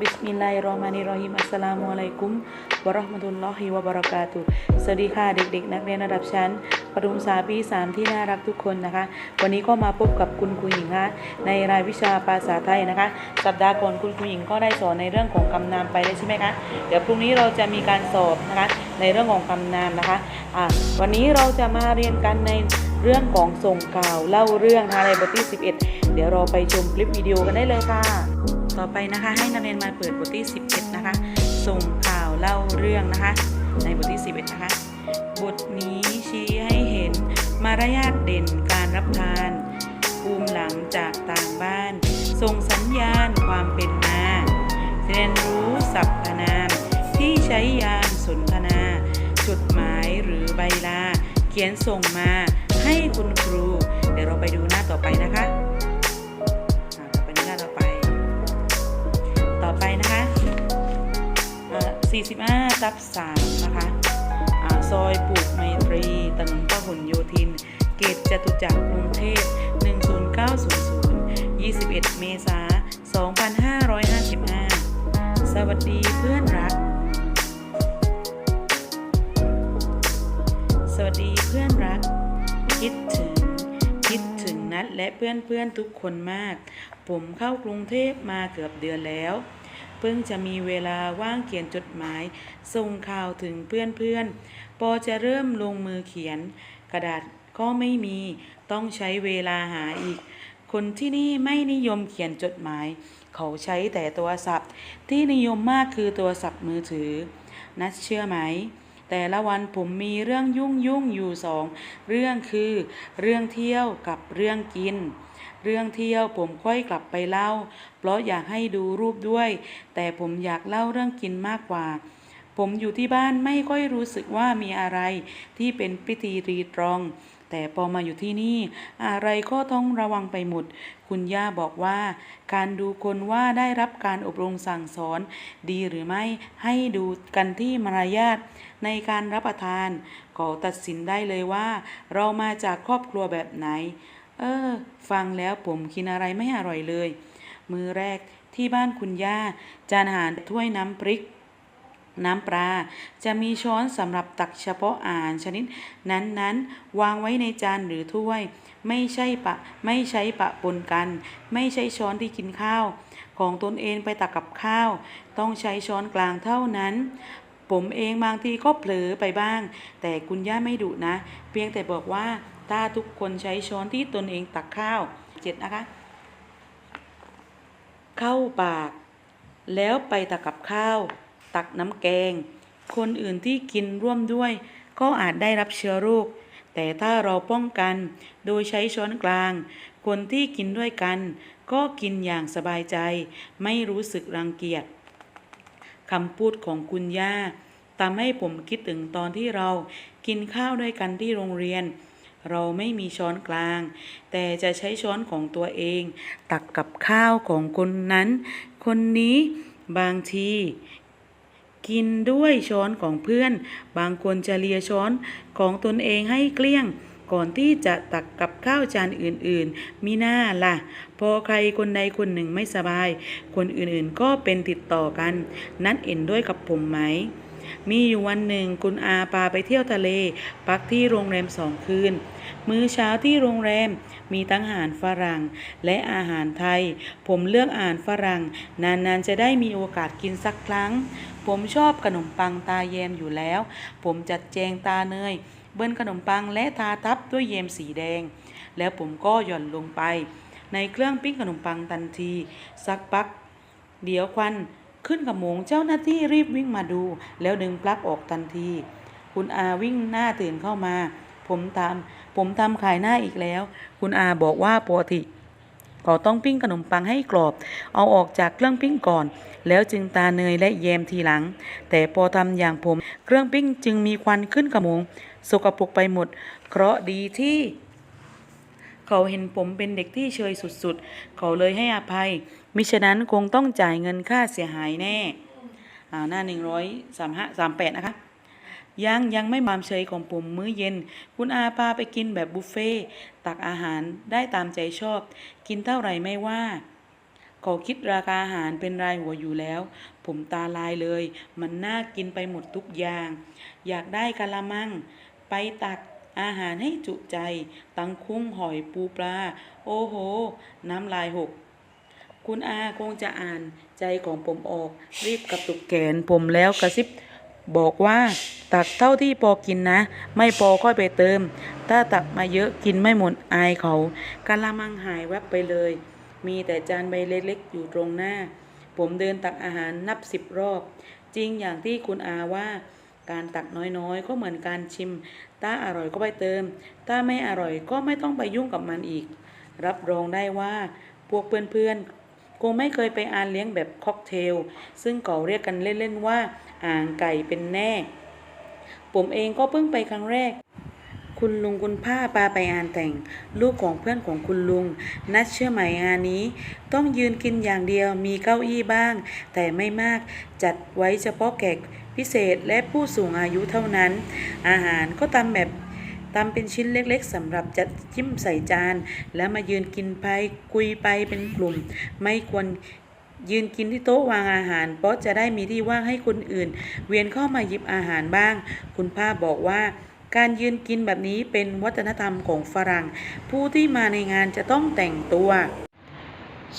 บิสมิลลาฮิรเราะห์มานิรเราะฮีมอัสสลามุอะลัยกุมวะเราะห์มะตุลลอฮิวะบะเราะกาตุสวัสดีค่ะเด็กๆ นักเรียนระดับชั้นประถมศึกษาปีสามที่น่ารักทุกคนนะคะ วันนี้ก็มาพบกับคุณครูหญิงคะในรายวิชาภาษาไทยนะคะ สัปดาห์ก่อนคุณครูหญิงก็ได้สอนในเรื่องของคำนามไปแล้วใช่ไหมคะเดี๋ยวพรุ่งนี้เราจะมีการสอบนะคะในเรื่องของคำนามนะคะอะวันนี้เราจะมาเรียนกันในเรื่องของส่งข่าวเล่าเรื่องนะคะในบทที่ 11 เดี๋ยวเราไปชมคลิปวิดีโอกันได้เลยค่ะ ต่อไปนะคะ ให้นักเรียนมาเปิดบทที่ 11 นะคะ ส่งข่าวเล่าเรื่องนะคะ ในบทที่ 11 นะคะ บทนี้ชี้ให้เห็นมารยาทเด่นการรับทาน ภูมิหลังจากต่างบ้าน ส่งสัญญาณความเป็นมาเรียนรู้สรรพนามที่ใช้ยานสนทนา จดหมายหรือใบลา เขียนส่งมาให้คุณครู เดี๋ยวเราไปดูหน้าต่อไปนะคะ ไปนะคะ45ทับ3นะคะซอยปลูกไมตรีถนนพหลโยธิน เกตจตุจักรกรุงเทพ10900 21 เมษายน2555 สวัสดีเพื่อนรัก สวัสดีเพื่อนรัก คิดถึง คิดถึงนัดและเพื่อนเพื่อนทุกคนมาก ผมเข้ากรุงเทพมาเกือบเดือนแล้ว เพิ่งจะมีเวลาว่างเขียนจดหมาย ส่งข่าวถึงเพื่อนๆ พอจะเริ่มลงมือเขียน กระดาษก็ไม่มีต้องใช้เวลาหาอีก คนที่นี่ไม่นิยมเขียนจดหมาย เขาใช้แต่โทรศัพท์ ที่นิยมมากคือโทรศัพท์มือถือ นัดเชื่อไหมแต่ละวันผมมีเรื่องยุ่งยุ่งอยู่สองเรื่องคือ เรื่องเที่ยวกับเรื่องกิน เรื่องเที่ยวผมค่อยกลับไปเล่า เพราะอยากให้ดูรูปด้วย แต่ผมอยากเล่าเรื่องกินมากกว่า ผมอยู่ที่บ้านไม่ค่อยรู้สึกว่ามีอะไรที่เป็นพิธีรีตรอง แต่พอมาอยู่ที่นี่ อะไรก็ต้องระวังไปหมด คุณย่าบอกว่า การดูคนว่าได้รับการอบรมสั่งสอน ดีหรือไม่ให้ดูกันที่มารยาทในการรับประทาน ก็ตัดสินได้เลยว่า เรามาจากครอบครัวแบบไหน เออ ฟังแล้วผมกินอะไรไม่อร่อยเลย มือแรกที่บ้านคุณย่า จานอาหารถ้วยน้ำพริก น้ำปลา จะมีช้อนสำหรับตักเฉพาะอาหารชนิด นั้นๆ วางไว้ในจานหรือถ้วย ไม่ใช่ปะไม่ใช้ปะปนกัน ไม่ใช่ช้อนที่กินข้าว ของตนเองไปตักกับข้าว ต้องใช้ช้อนกลางเท่านั้นผมเองบางทีก็เผลอไปบ้าง แต่คุณย่าไม่ดุนะ เพียงแต่บอกว่า ถ้าทุกคนใช้ช้อนที่ตนเองตักข้าวเจ็ดนะคะ เข้าปาก แล้วไปตักกับข้าว ตักน้ำแกง คนอื่นที่กินร่วมด้วย ก็อาจได้รับเชื้อโรคแต่ถ้าเราป้องกันโดยใช้ช้อนกลาง คนที่กินด้วยกัน ก็กินอย่างสบายใจ ไม่รู้สึกรังเกียจคำพูดของคุณย่าทำให้ผมคิดถึงตอนที่เรากินข้าวด้วยกันที่โรงเรียน เราไม่มีช้อนกลาง แต่จะใช้ช้อนของตัวเอง ตักกับข้าวของคนนั้น คนนี้บางที กินด้วยช้อนของเพื่อน บางคนจะเลียช้อนของตนเองให้เกลี้ยง ก่อนที่จะตักกับข้าวจานอื่นๆ มีหน้าล่ะ พอใครคนใดคนหนึ่งไม่สบาย คนอื่นๆก็เป็นติดต่อกัน นัดเห็นด้วยกับผมไหม มีอยู่วันหนึ่งคุณอาพาไปเที่ยวทะเล พักที่โรงแรมสองคืน มื้อเช้าที่โรงแรมมีทั้งอาหารฝรั่งและอาหารไทย ผมเลือกอาหารฝรั่ง นานๆจะได้มีโอกาสกินสักครั้ง ผมชอบขนมปังตาแยมอยู่แล้ว ผมจัดแจงตาเนยเบิ้ลขนมปังและทาทับด้วยเยมสีแดง แล้วผมก็หย่อนลงไป ในเครื่องปิ้งขนมปังทันที สักพัก เดี๋ยวควัน ขึ้นกับหมงเจ้าหน้าที่รีบวิ่งมาดู แล้วดึงปลั๊กออกทันที คุณอาวิ่งหน้าตื่นเข้ามา ผมทำผมทำขายหน้าอีกแล้ว คุณอาบอกว่าปกติก็ต้องปิ้งขนมปังให้กรอบ เอาออกจากเครื่องปิ้งก่อน แล้วจึงตาเนยและแยมทีหลัง แต่พอทำอย่างผม เครื่องปิ้งจึงมีควันขึ้นกับหมงสกปรกไปหมด เคราะดีที่ เขาเห็นผมเป็นเด็กที่เชยสุดๆ เขาเลยให้อภัย มิฉะนั้นคงต้องจ่ายเงินค่าเสียหายแน่อ่าหน้าหนึ่งร้อยสามห้าสามแปดนะคะยังยังไม่มามเชยของผมมื้อเย็น คุณอาพาไปกินแบบบุฟเฟ่ต์ตักอาหารได้ตามใจชอบ กินเท่าไหร่ไม่ว่าเขาคิดราคาอาหารเป็นรายหัวอยู่แล้ว ผมตาลายเลย มันน่ากินไปหมดทุกอย่าง อยากได้กะละมัง ไปตักอาหารให้จุใจ ตังคุ้งหอยปูปลา โอ้โห น้ำลายหก คุณอาคงจะอ่านใจของผมออก รีบกระตุกแขนผมแล้วกระซิบบอกว่าตักเท่าที่พอกินนะ ไม่พอค่อยไปเติม ถ้าตักมาเยอะกินไม่หมดอายเขากะละมังหายแวบไปเลย มีแต่จานใบเล็กๆอยู่ตรงหน้า ผมเดินตักอาหารนับสิบรอบ จริงอย่างที่คุณอาว่า การตักน้อยๆ ก็เหมือนการชิม ถ้าอร่อยก็ไปเติม ถ้าไม่อร่อยก็ไม่ต้องไปยุ่งกับมันอีก รับรองได้ว่าพวกเพื่อนๆ คงไม่เคยไปอ่านเลี้ยงแบบค็อกเทล ซึ่งเขาเรียกกันเล่นๆว่า อ่างไก่เป็นแน่ ผมเองก็เพิ่งไปครั้งแรก คุณลุงคุณป้าปาไปงานแต่ง ลูกของเพื่อนของคุณลุง นัดเชื่อไหมงานนี้ ต้องยืนกินอย่างเดียวมีเก้าอี้บ้าง แต่ไม่มากจัดไว้เฉพาะแขกพิเศษและผู้สูงอายุเท่านั้น อาหารก็ตำแบบ ตำเป็นชิ้นเล็กๆสำหรับจัดจิ้มใส่จาน แล้วมายืนกินไปคุยไปเป็นกลุ่ม ไม่ควรยืนกินที่โต๊ะวางอาหาร เพราะจะได้มีที่ว่างให้คนอื่น เวียนเข้ามาหยิบอาหารบ้าง คุณป้าบอกว่าการยืนกินแบบนี้เป็นวัฒนธรรมของฝรั่ง ผู้ที่มาในงานจะต้องแต่งตัว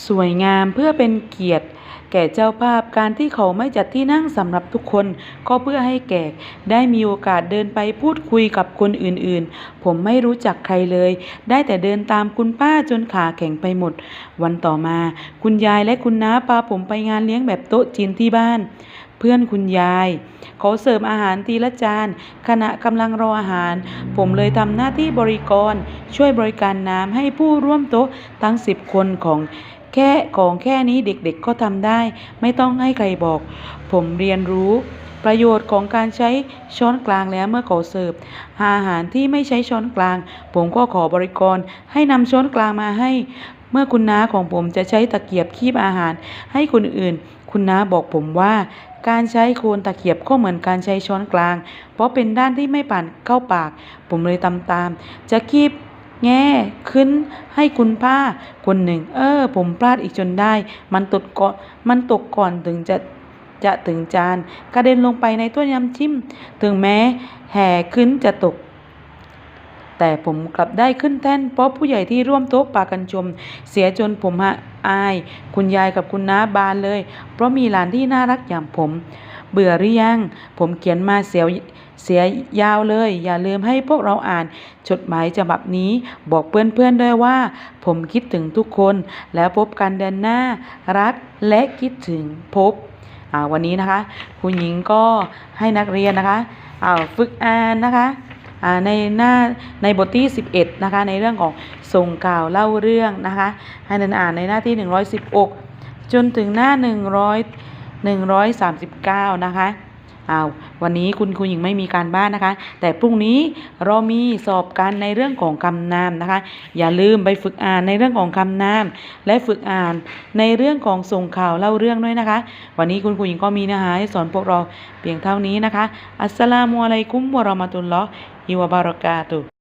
สวยงามเพื่อเป็นเกียรติ แก่เจ้าภาพการที่เขาไม่จัดที่นั่งสำหรับทุกคน ก็เพื่อให้แขกได้มีโอกาสเดินไปพูดคุยกับคนอื่นๆ ผมไม่รู้จักใครเลย ได้แต่เดินตามคุณป้าจนขาแข็งไปหมด วันต่อมา คุณยายและคุณน้าพาผมไปงานเลี้ยงแบบโต๊ะจีนที่บ้านเพื่อนคุณยายเขาเสิร์ฟอาหารทีละจาน ขณะกำลังรออาหาร ผมเลยทำหน้าที่บริกร ช่วยบริการน้ำให้ผู้ร่วมโต๊ะทั้งสิบคนของ แค่ของแค่นี้เด็กๆก็ทำได้ ไม่ต้องให้ใครบอก ผมเรียนรู้ประโยชน์ของการใช้ช้อนกลางแล้วเมื่อเขาเสิร์ฟอาหารที่ไม่ใช้ช้อนกลาง ผมก็ขอบริกรให้นำช้อนกลางมาให้ เมื่อคุณน้าของผมจะใช้ตะเกียบคีบอาหาร ให้คนอื่น คุณน้าบอกผมว่า การใช้โคนตะเกียบก็เหมือนการใช้ช้อนกลาง เพราะเป็นด้านที่ไม่ผ่านเข้าปาก ผมเลยตามตามๆจะคีบ แง่ขึ้นให้คุณป้าคนหนึ่ง เออ ผมพลาดอีกจนได้ มันตกก่อนมันตกก่อนถึงจะจะถึงจานกระเด็นลงไปในถ้วยน้ำจิ้ม ถึงแม้แห่ขึ้นจะตก แต่ผมกลับได้ขึ้นแท่นเพราะผู้ใหญ่ที่ร่วมโต๊ะปากันชม เสียจนผมฮะอาย คุณยายกับคุณน้าบานเลย เพราะมีหลานที่น่ารักอย่างผม เบื่อหรือยัง ผมเขียนมาเสียเสียยาวเลย อย่าลืมให้พวกเราอ่านจดหมายฉบับนี้ บอกเพื่อนๆด้วยว่า ผมคิดถึงทุกคน แล้วพบกันเดือนหน้า รักและคิดถึงพบวันนี้นะคะ คุณหญิงก็ให้นักเรียนนะคะฝึกอ่านนะคะในหน้าในบทที่ 11 นะคะ ในเรื่องของส่งข่าวเล่าเรื่องนะคะ ให้นันอ่านในหน้าที่ 116 จนถึงหน้า 100 139 นะคะอ้าววันนี้คุณครูหญิงไม่มีการบ้านนะคะ แต่พรุ่งนี้เรามีสอบกันในเรื่องของคำนามนะคะ อย่าลืมไปฝึกอ่านในเรื่องของคำนาม และฝึกอ่านในเรื่องของส่งข่าวเล่าเรื่องด้วยนะคะ วันนี้คุณครูหญิงก็มีเนื้อหาให้สอนพวกเราเพียงเท่านี้นะคะ อัสสลามุอะลัยกุมวะราะมะตุลลอฮิวะบารอกาตุ